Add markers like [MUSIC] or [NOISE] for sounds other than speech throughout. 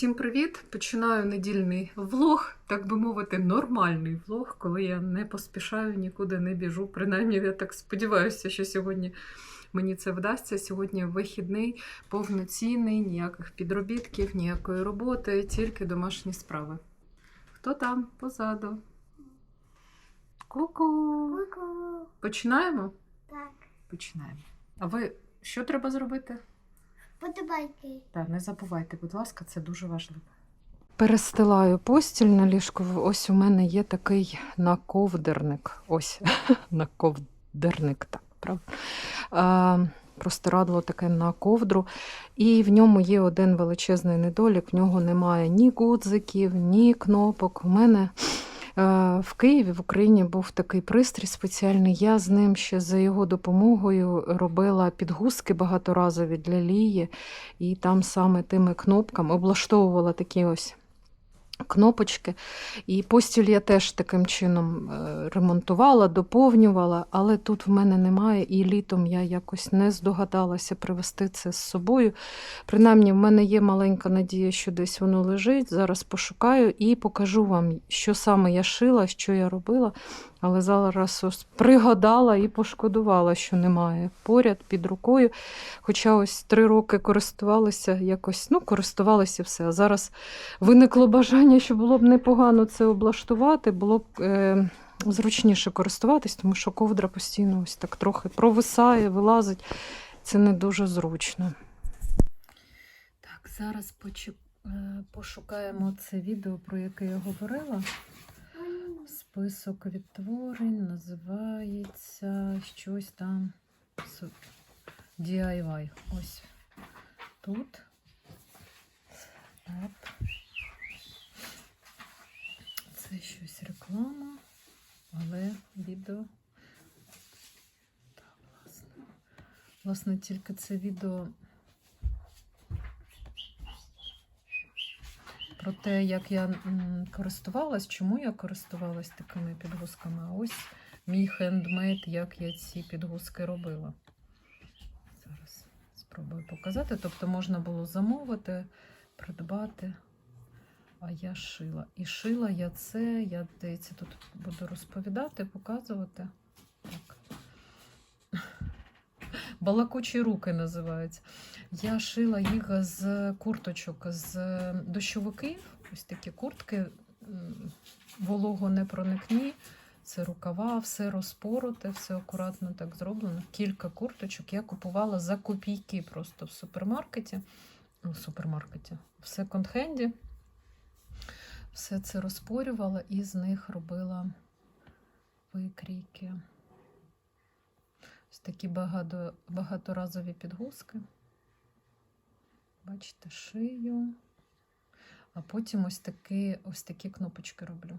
Усім привіт! Починаю недільний влог, так би мовити, нормальний влог, коли я не поспішаю, нікуди не біжу. Принаймні, я так сподіваюся, що сьогодні мені це вдасться. Сьогодні вихідний, повноцінний, ніяких підробітків, ніякої роботи, тільки домашні справи. Хто там позаду? Ку-ку! Ку-ку. Починаємо? Так, Починаємо. А ви що треба зробити? Подобайки. Так, не забувайте, будь ласка, це дуже важливо. Перестилаю постіль на ліжку. Ось у мене є такий наковдерник. Ось [LAUGHS] наковдерник, так, правда. Простирадло таке на ковдру. І в ньому є один величезний недолік. В нього немає ні гудзиків, ні кнопок. У мене в Києві, в Україні був такий пристрій спеціальний. Я з ним ще за його допомогою робила підгузки багаторазові для лії, і там саме тими кнопками облаштовувала такі ось. Кнопочки. І постіль я теж таким чином е, ремонтувала, доповнювала, але тут в мене немає, і літом я якось не здогадалася привезти це з собою. Принаймні, в мене є маленька надія, що десь воно лежить. Зараз пошукаю і покажу вам, що саме я шила, що я робила. Але зараз ось пригадала і пошкодувала, що немає поряд під рукою. Хоча ось три роки користувалася якось, ну, користувалася все. А зараз виникло бажання, що було б непогано це облаштувати, було б е, зручніше користуватись, тому що ковдра постійно ось так трохи провисає, вилазить. Це не дуже зручно. Так, зараз почу... е, пошукаємо це відео, про яке я говорила. Список відтворень називається щось там DIY. Ось тут. Оп. Це щось реклама, але відео. Так, власне. Власне, тільки це відео про те, як я користувалась, чому я користувалась такими підгузками. А ось мій хендмейд, як я ці підгузки робила. Зараз спробую показати. Тобто можна було замовити, придбати. А я шила. І шила я це, я здається, тут буду розповідати, показувати. Так. Балакучі руки називаються. Я шила їх з курточок, з дощовиків. Ось такі куртки, волого не проникні. Це рукава, все розпороте, все акуратно так зроблено. Кілька курточок я купувала за копійки просто в супермаркеті. Ну, В супермаркеті, в секонд-хенді. Все це розпорювала і з них робила викрійки. Ось такі багато, багаторазові підгузки. Бачите, шию. А потім ось такі, ось такі кнопочки роблю.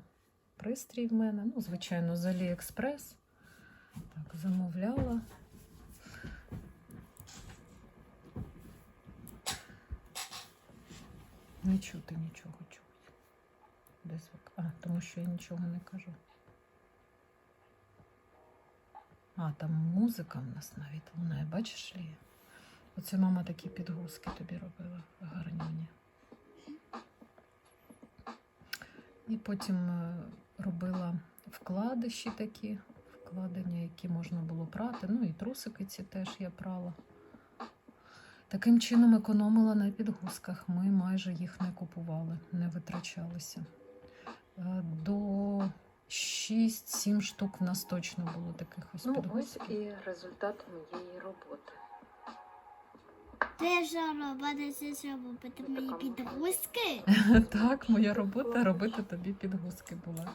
Пристрій в мене, ну, звичайно, з Aliexpress. Так, замовляла. Не чути нічого чогось. Де звук? А, тому що я нічого не кажу. А, там музика в нас навіть лунає, бачиш Лія? Оце мама такі підгузки тобі робила гарні. І потім е, робила вкладиші такі, вкладення, які можна було прати. Ну і трусики ці теж я прала. Таким чином економила на підгузках. Ми майже їх не купували, не витрачалися. Е, До 6-7 штук в нас точно було таких ось Ну, ось і результат моєї роботи. Ти що робити, це що робити мої підгузки? Так, моя робота робити тобі підгузки була.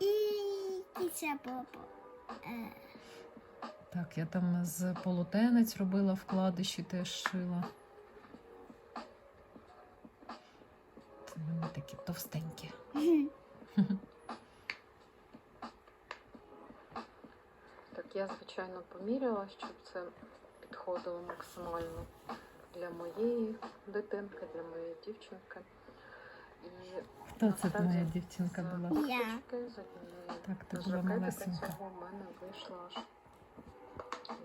І кіця попа. Е, Так, я там з полотенець робила вкладиші, теж шила. Вони такі товстенькі. [LAUGHS] Так я, звичайно, поміряла, щоб це підходило максимально для моєї дитинки, для моєї дівчинки. І Хто це насправді моя дівчинка з була? Я. курточки, з однієї Так, ти була малесенька. цього в мене вийшло аж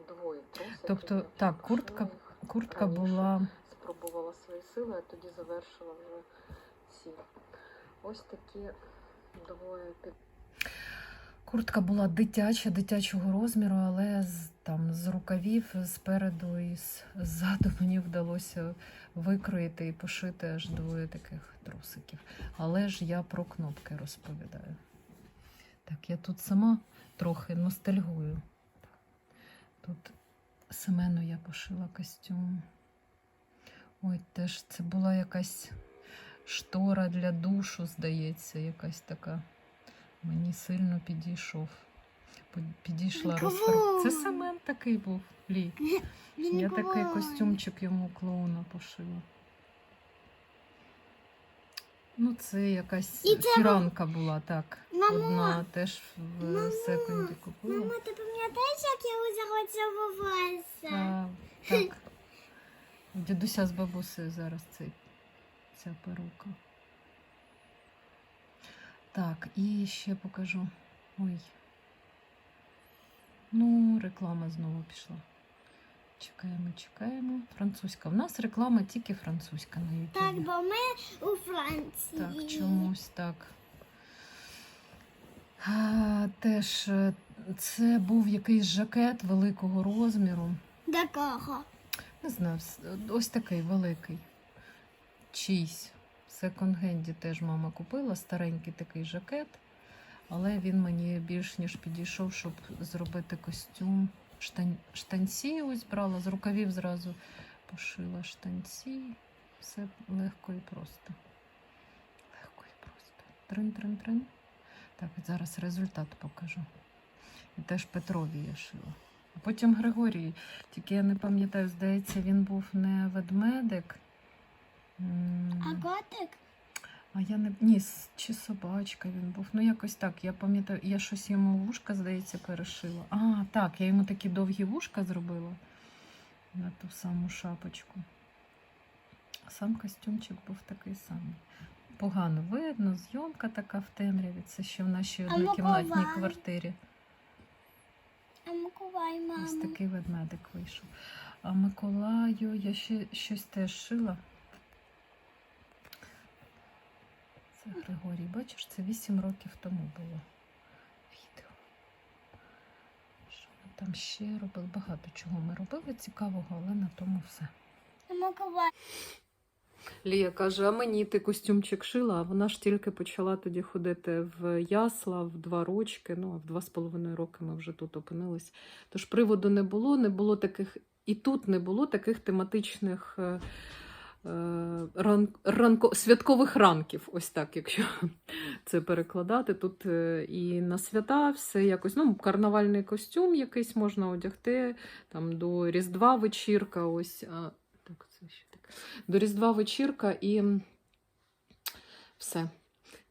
двоє трусиків. Тобто, так, пошила куртка- їх Куртка була спробувала свої сили, а тоді завершила вже ці. Ось такі під. Куртка була дитяча, дитячого розміру, але з, там, з рукавів спереду і ззаду [LAUGHS] мені вдалося викроїти і пошити аж двоє таких трусиків. Але ж я про кнопки розповідаю. Так, я тут сама трохи ностальгую. Тут Семену я пошила костюм. Ой, теж це була якась штора для душу, здається, якась така. Мені сильно підійшов. Підійшла розфар... Це Семен такий був, Лі. Я такий костюмчик йому клоуна пошила. Ну, це якась І це фіранка була, так. Мамо, Одна теж в Мамо, секунді купила. Мама, ти пам'ятаєш, як я заходила А, так. [LAUGHS] Дідуся з бабусею зараз цей, ця перука. Так, і ще покажу. Ой. Ну, реклама знову пішла. Чекаємо, чекаємо. Французька. У нас реклама тільки французька на YouTube. Так, бо ми у Франції. Так, чомусь так. А, теж е, це був якийсь жакет великого розміру. До кого? Не знаю, ось такий великий. Чийсь. В секонд-генді теж мама купила старенький такий жакет, але він мені більш ніж підійшов, щоб зробити костюм. Штан... Штанці ось брала, з рукавів зразу пошила штанці. Все легко і просто. Легко і просто. Трин-трин-трин. Так, зараз результат покажу. І теж Петрові я шила. А потім Григорій. Тільки я не пам'ятаю, здається, він був не ведмедик. А котик? А я не ні, чи собачка він був. Ну, якось так. Я пам'ятаю, я щось йому вушка, здається, перешила. А, так, я йому такі довгі вушка зробила на ту саму шапочку. Сам костюмчик був такий самий. Погано видно, зйомка така в темряві. Це ще в нашій однокімнатній квартирі. А Миколай, Ось такий ведмедик вийшов. А Миколаю я ще щось теж шила. Це Григорій, бачиш, це 8 років тому було відео. Що ми там ще робили? Багато чого ми робили цікавого, але на тому все. Лія каже: а мені ти костюмчик шила, а вона ж тільки почала тоді ходити в ясла в два рочки. Ну, а в два з половиною роки ми вже тут опинились. Тож приводу не було, не було таких, і тут не було таких тематичних е, ран, ранко, святкових ранків, ось так, якщо [LAUGHS] це перекладати. Тут е, і на свята все якось, ну, карнавальний костюм якийсь можна одягти, там до Різдва вечірка, ось. А, так, це ще так, До Різдва вечірка і все.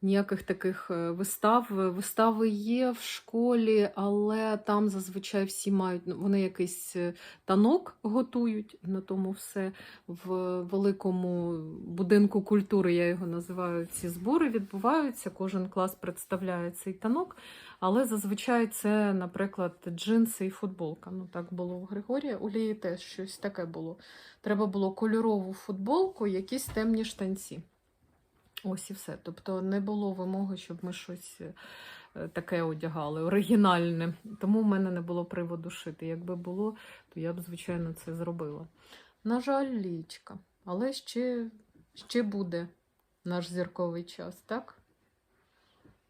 Ніяких таких е, вистав. Вистави є в школі, але там зазвичай всі мають, ну, вони якийсь е, танок готують, на тому все. В великому будинку культури, я його називаю, ці збори відбуваються. Кожен клас представляє цей танок. Але зазвичай це, наприклад, джинси і футболка. Ну так було у Григорія. У Лії теж щось таке було. Треба було кольорову футболку, якісь темні штанці. Ось і все. Тобто не було вимоги, щоб ми щось е, таке одягали, оригінальне. Тому в мене не було приводу шити. Якби було, то я б, звичайно, це зробила. На жаль, лічка. Але ще, ще буде наш зірковий час, так?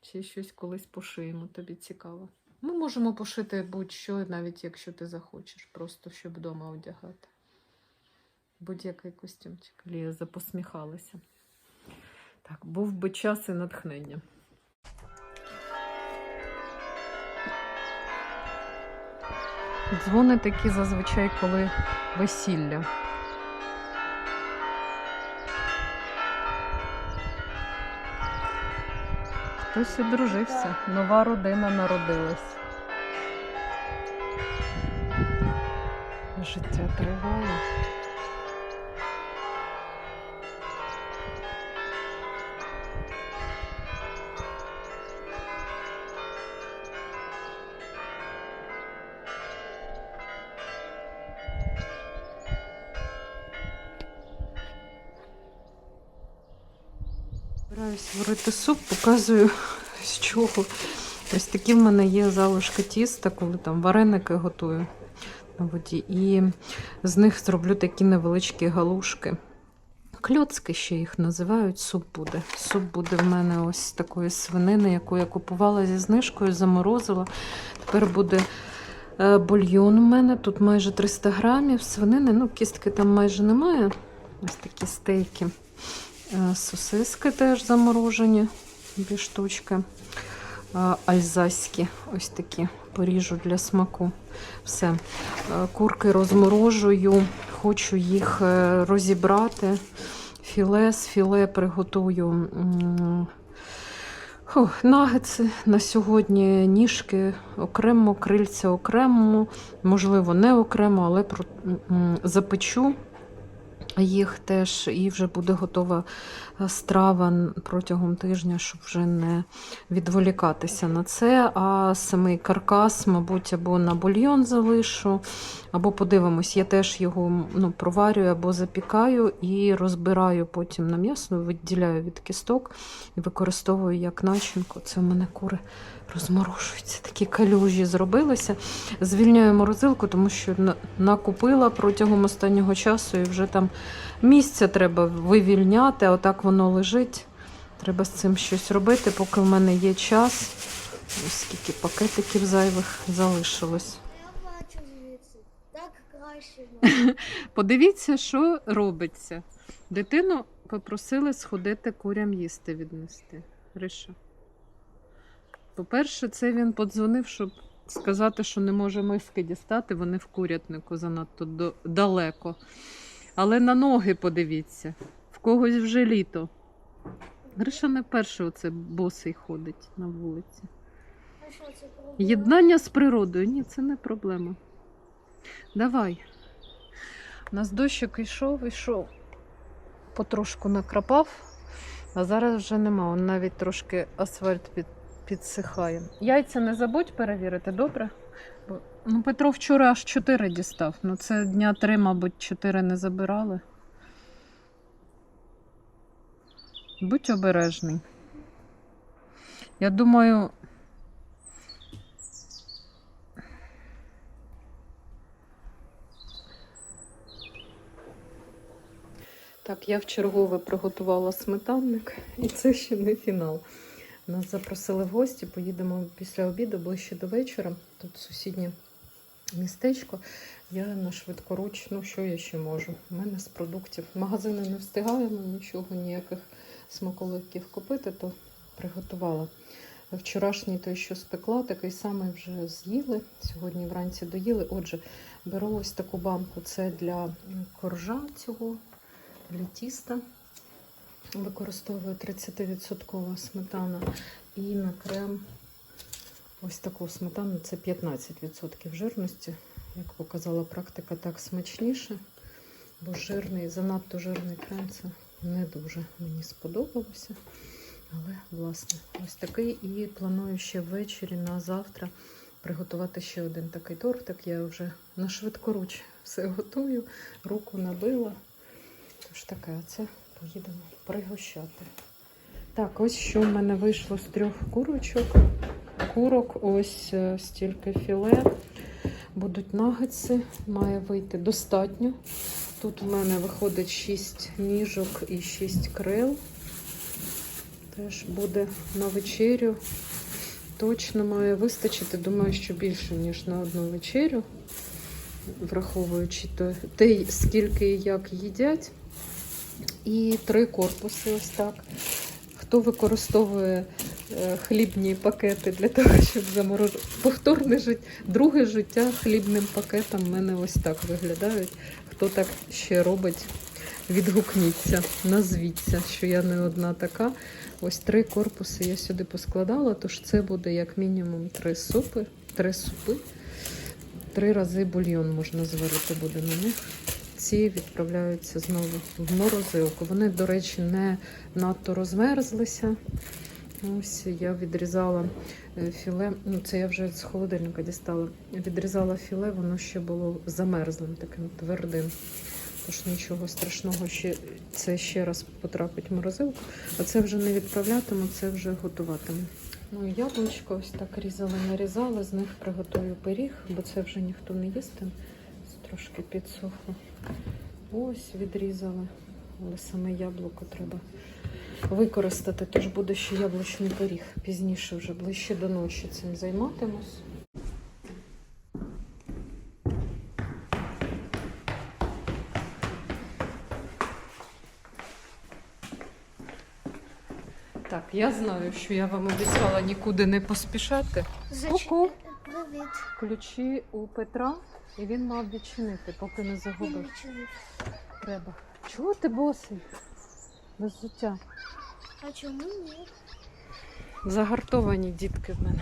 Ще щось колись пошиємо, тобі цікаво. Ми можемо пошити будь-що, навіть якщо ти захочеш, просто щоб вдома одягати. Будь-який костюмчик. Лія запосміхалася. Так, був би час і натхнення. Дзвони такі зазвичай, коли весілля. Хтось одружився, нова родина народилась. Життя триває. Варити суп, показую з чого. Ось такі в мене є залишки тіста, коли там вареники готую на воді. І з них зроблю такі невеличкі галушки. Кльоцки ще їх називають, суп буде. Суп буде в мене ось такої свинини, яку я купувала зі знижкою, заморозила. Тепер буде е, бульйон у мене. Тут майже 300 грамів свинини. Ну, кістки там майже немає. Ось такі стейки. Е, Сосиски теж заморожені, дві штучки. Е, Альзаські, ось такі поріжу для смаку. Все. Е, Курки розморожую, хочу їх розібрати. Філе з філе приготую нагетси на сьогодні, ніжки окремо, крильця окремо, можливо, не окремо, але запечу їх теж і вже буде готова страва протягом тижня, щоб вже не відволікатися на це. А самий каркас, мабуть, або на бульйон залишу, або подивимось, я теж його ну, проварюю або запікаю і розбираю потім на м'ясо, відділяю від кісток і використовую як начинку. Це в мене кури розморожуються, такі калюжі зробилися. Звільняю морозилку, тому що накупила протягом останнього часу і вже там місця треба вивільняти, отак воно лежить. Треба з цим щось робити, поки в мене є час. Ось скільки пакетиків зайвих залишилось. Так краще. Подивіться, що робиться. Дитину попросили сходити курям їсти віднести. Риша. По-перше, це він подзвонив, щоб сказати, що не може миски дістати, вони в курятнику занадто далеко. Але на ноги подивіться, в когось вже літо. Гриша не перше оце босий ходить на вулиці. Єднання з природою. Ні, це не проблема. Давай. У нас дощик йшов, йшов. Потрошку накрапав, а зараз вже нема. Он навіть трошки асфальт під, підсихає. Яйця не забудь перевірити, добре? Ну, Петро вчора аж 4 дістав. Ну, це дня 3, мабуть, 4 не забирали. Будь обережний. Я думаю, Так, я вчергове приготувала сметанник, і це ще не фінал. Нас запросили в гості, поїдемо після обіду ближче до вечора. Тут сусіднє містечко. Я на швидкоруч, ну що я ще можу? У мене з продуктів. Магазини не встигаємо, нічого, ніяких смаколиків купити, то приготувала. Вчорашній той, що спекла, такий самий вже з'їли. Сьогодні вранці доїли. Отже, беру ось таку банку. Це для коржа цього для тіста. Використовую 30% сметана і на крем ось таку сметану, це 15% жирності. Як показала практика, так смачніше, бо жирний, занадто жирний крем це не дуже мені сподобалося. Але, власне, ось такий. І планую ще ввечері на завтра приготувати ще один такий тортик. Я вже на швидкоруч все готую, руку набила. Тож таке, це поїдемо пригощати. Так, ось що в мене вийшло з трьох курочок. Курок, ось е, стільки філе. Будуть нагетси, має вийти достатньо. Тут в мене виходить 6 ніжок і 6 крил. Теж буде на вечерю. Точно має вистачити. Думаю, що більше, ніж на одну вечерю, враховуючи те, скільки і як їдять. І три корпуси ось так. Хто використовує хлібні пакети для того, щоб заморожувати повторне життя, друге життя хлібним пакетом в мене ось так виглядають. Хто так ще робить, відгукніться, назвіться, що я не одна така. Ось три корпуси я сюди поскладала, тож це буде як мінімум три супи, три супи. Три рази бульйон можна зварити буде на них. Ці відправляються знову в морозилку. Вони, до речі, не надто розмерзлися. Ось я відрізала е, філе. Ну, це я вже з холодильника дістала. Відрізала філе, воно ще було замерзлим, таким твердим. Тож нічого страшного, ще це ще раз потрапить в морозилку. А це вже не відправлятиму, це вже готуватиму. Ну, яблучко ось так різали, нарізали, з них приготую пиріг, бо це вже ніхто не їстиме. Трошки підсохло. Ось відрізали, але саме яблуко треба використати, тож буде ще яблучний пиріг. Пізніше, вже ближче до ночі цим займатимусь. Так, я знаю, що я вам обіцяла нікуди не поспішати. Ку-ку. Ключі у Петра, і він мав відчинити, поки не загубив. Треба. Чого ти босий? Без взуття. А чому ні? Загартовані дітки в мене.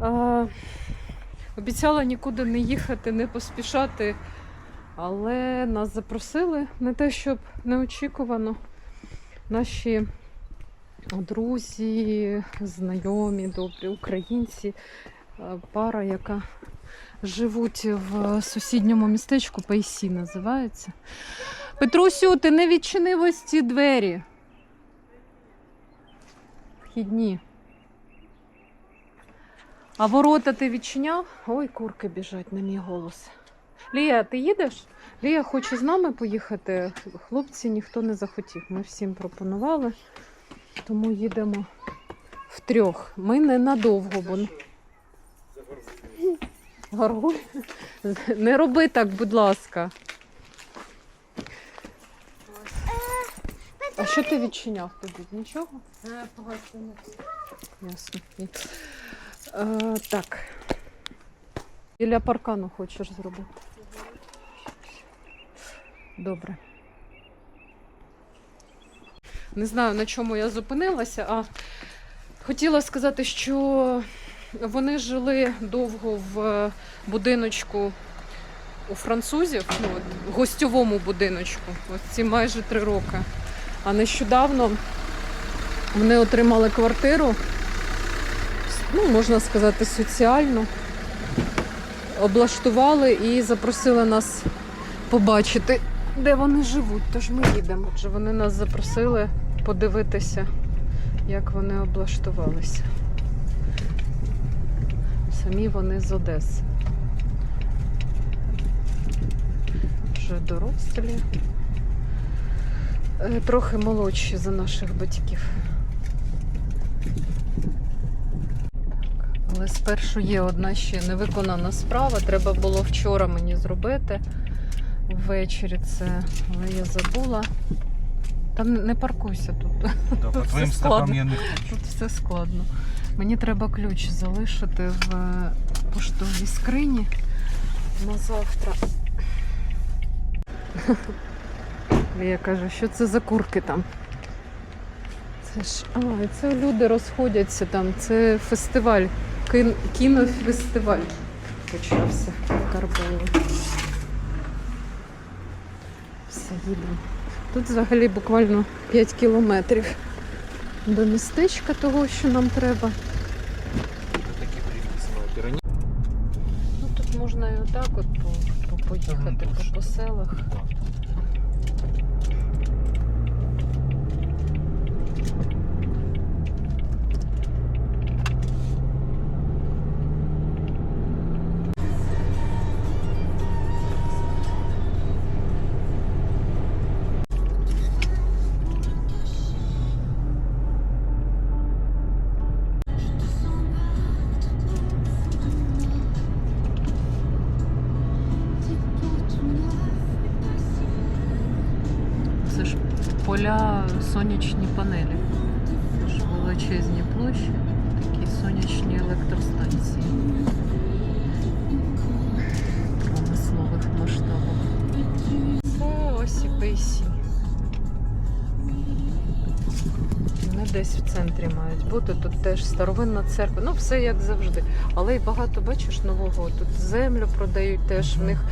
А, обіцяла нікуди не їхати, не поспішати, але нас запросили не те, щоб неочікувано. Наші друзі, знайомі, добрі українці, пара, яка живуть в сусідньому містечку Пейсі називається. Петрусю, ти не відчинив ось ці двері. Вхідні. А ворота ти відчиняв? Ой, курки біжать на мій голос. Лія, ти їдеш? Лія хоче з нами поїхати. Хлопці ніхто не захотів. Ми всім пропонували, тому їдемо втрьох. Ми ненадовго, бо. Гаргуль? Не роби так, будь ласка. А що ти відчиняв тоді? Нічого? Ясно. Ні. Е, так. Біля паркану хочеш зробити. Добре. Не знаю, на чому я зупинилася, а хотіла сказати, що вони жили довго в будиночку у французів, ну, от, в гостьовому будиночку, ось ці майже три роки. А нещодавно вони отримали квартиру, ну, можна сказати, соціальну. Облаштували і запросили нас побачити, де вони живуть. Тож ми їдемо. Отже, вони нас запросили подивитися, як вони облаштувалися. Самі вони з Одеси. Вже дорослі. Е, Трохи молодші за наших батьків. Але спершу є одна ще невиконана справа. Треба було вчора мені зробити ввечері це, але я забула. Та не паркуйся тут. Да, по Все твоїм складно. я не хочу. Тут все складно. Мені треба ключ залишити в е, поштовій скрині на завтра. Я кажу, що це за курки там? Це ж. А, це люди розходяться там. Це фестиваль. Кін... Кінофестиваль почався в Карбові. Все, їдемо. Тут взагалі буквально 5 кілометрів до містечка того, що нам треба. Ну тут можна і отак от по, по, поїхати по, по селах. Поля сонячні панелі. Величезні площі, такі сонячні електростанції промислових масштабах. О, ось і Пейсі. Вони десь в центрі мають бути. Тут теж старовинна церква. Ну, все як завжди. Але й багато бачиш нового. Тут землю продають теж. В них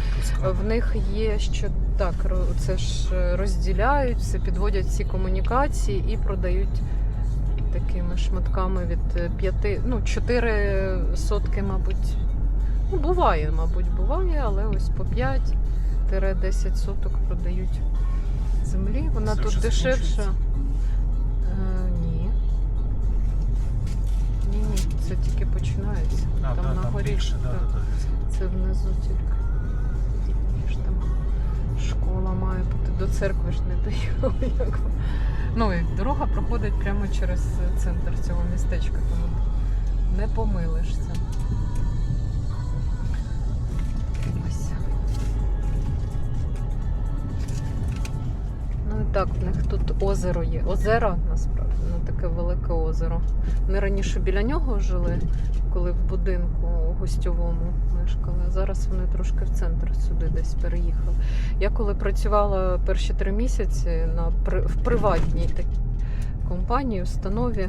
в них є що так, це ж е, розділяють, все підводять всі комунікації і продають такими шматками від е, п'яти, ну, 4 сотки, мабуть. Ну, буває, мабуть, буває, але ось по 5 8-10 соток продають землі. Вона Це тут дешевша. Е, ні. Ні, ні, це тільки починається. А, там да, на там горі. більше, да, да, да. Це внизу тільки. Школа має бути. До церкви ж не доїхали. [LAUGHS] Ну і дорога проходить прямо через центр цього містечка, тому не помилишся. Ось. Ну і так, в них тут озеро є. Озеро насправді, ну таке велике озеро. Вони раніше біля нього жили, коли в будинку гостьовому мешкали. Зараз вони трошки в центр сюди десь переїхали. Я коли працювала перші три місяці на в приватній такій компанії, установі,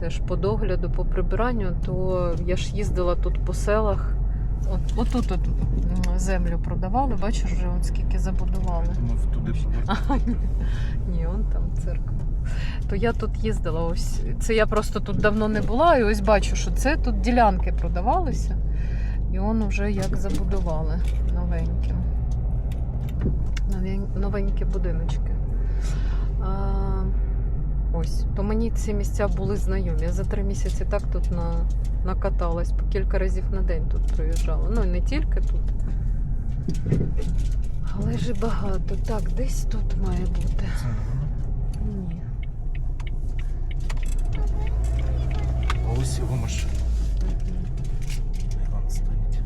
теж по догляду, по прибиранню, то я ж їздила тут по селах. От, отут от, землю продавали, бачиш, вже от скільки забудували. Туди. [LAUGHS] А, ні. ні, он там церква. То я тут їздила ось. Це я просто тут давно не була, і ось бачу, що це тут ділянки продавалися. І он вже як забудували новенькі. Новенькі будиночки. А, ось, то мені ці місця були знайомі. Я за три місяці так тут на, накаталась, по кілька разів на день тут проїжджала. Ну і не тільки тут. Але ж багато. Так, десь тут має бути. Ні. Ось його машина. Іван стоїть.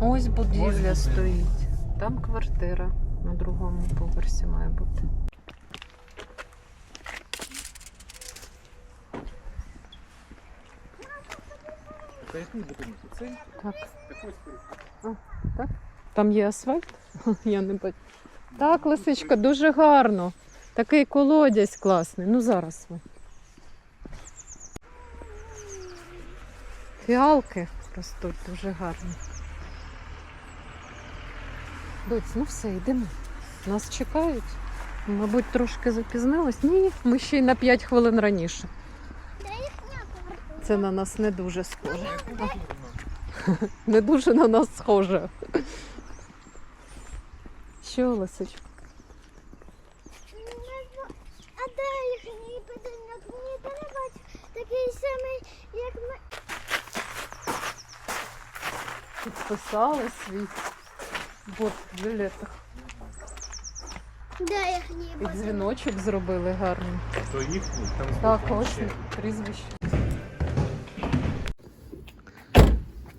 Ось будівля стоїть. Там квартира на другому поверсі має бути. Так. Такий Там є асфальт? [LAUGHS] Я не бачу. Так, лисичка, дуже гарно. Такий колодязь класний. Ну зараз ми. Фіалки ростуть дуже гарні. Доць, ну все, йдемо. Нас чекають. Мабуть, трошки запізнились. Ні, ми ще й на 5 хвилин раніше. Це на нас не дуже схоже. [LAUGHS] Не дуже на нас схоже. Що, Лисичка? А де їхній будинок? Мені та такий самий, як ми. Підписали свій бот в їхній І дзвіночок зробили гарний. То їхній, там Так, ось прізвище.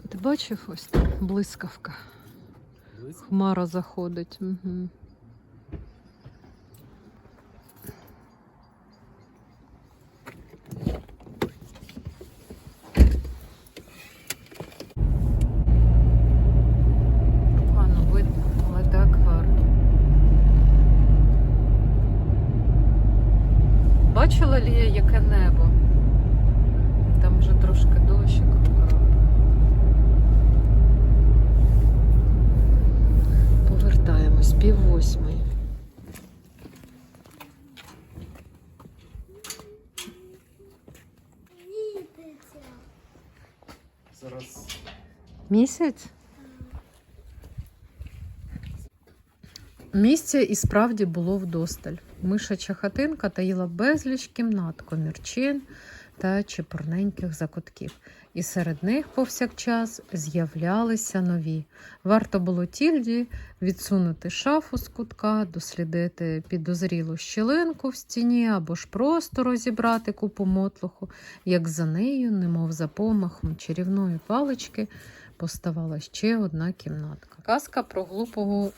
Ти бачив ось там блискавка. Хмара заходить. Угу. Погано видно, але так гарно. Бачила Лія, яке небо? Там вже трошки дощик. Повертаємось пів восьмої. Зараз Місяць? Місця і справді було вдосталь. Мишача хатинка таїла безліч кімнат, комірчин та чепурненьких закутків. І серед них повсякчас з'являлися нові. Варто було тільді відсунути шафу з кутка, дослідити підозрілу щілинку в стіні або ж просто розібрати купу мотлуху, як за нею, немов за помахом чарівної палички, поставала ще одна кімнатка. Казка про глупого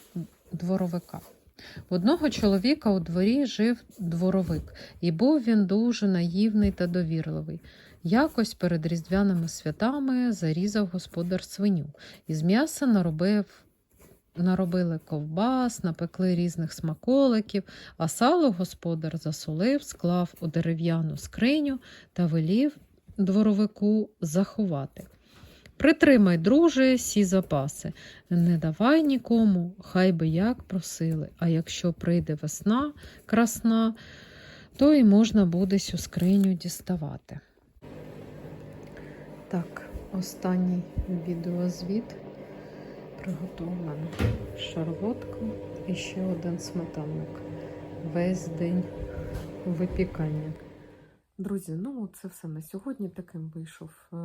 дворовика. В одного чоловіка у дворі жив дворовик, і був він дуже наївний та довірливий. Якось перед різдвяними святами зарізав господар свиню, із м'яса наробив. Наробили ковбас, напекли різних смаколиків, а сало господар засолив, склав у дерев'яну скриню та велів дворовику заховати. Притримай, друже, сі запаси, не давай нікому, хай би як просили. А якщо прийде весна красна, то і можна буде сю скриню діставати. Так, Останній відеозвіт приготовлено шарлотку і ще один сметанник. Весь день випікання. Друзі, ну це все на сьогодні. Таким вийшов е,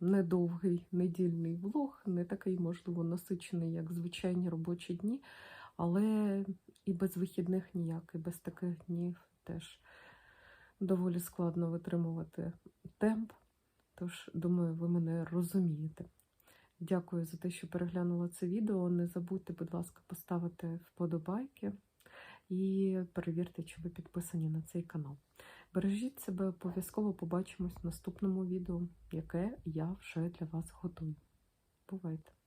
недовгий недільний влог, не такий, можливо, насичений, як звичайні робочі дні, але і без вихідних ніяк, і без таких днів теж доволі складно витримувати темп. Тож, думаю, ви мене розумієте. Дякую за те, що переглянули це відео. Не забудьте, будь ласка, поставити вподобайки і перевірте, чи ви підписані на цей канал. Бережіть себе, обов'язково побачимось в наступному відео, яке я вже для вас готую. Бувайте!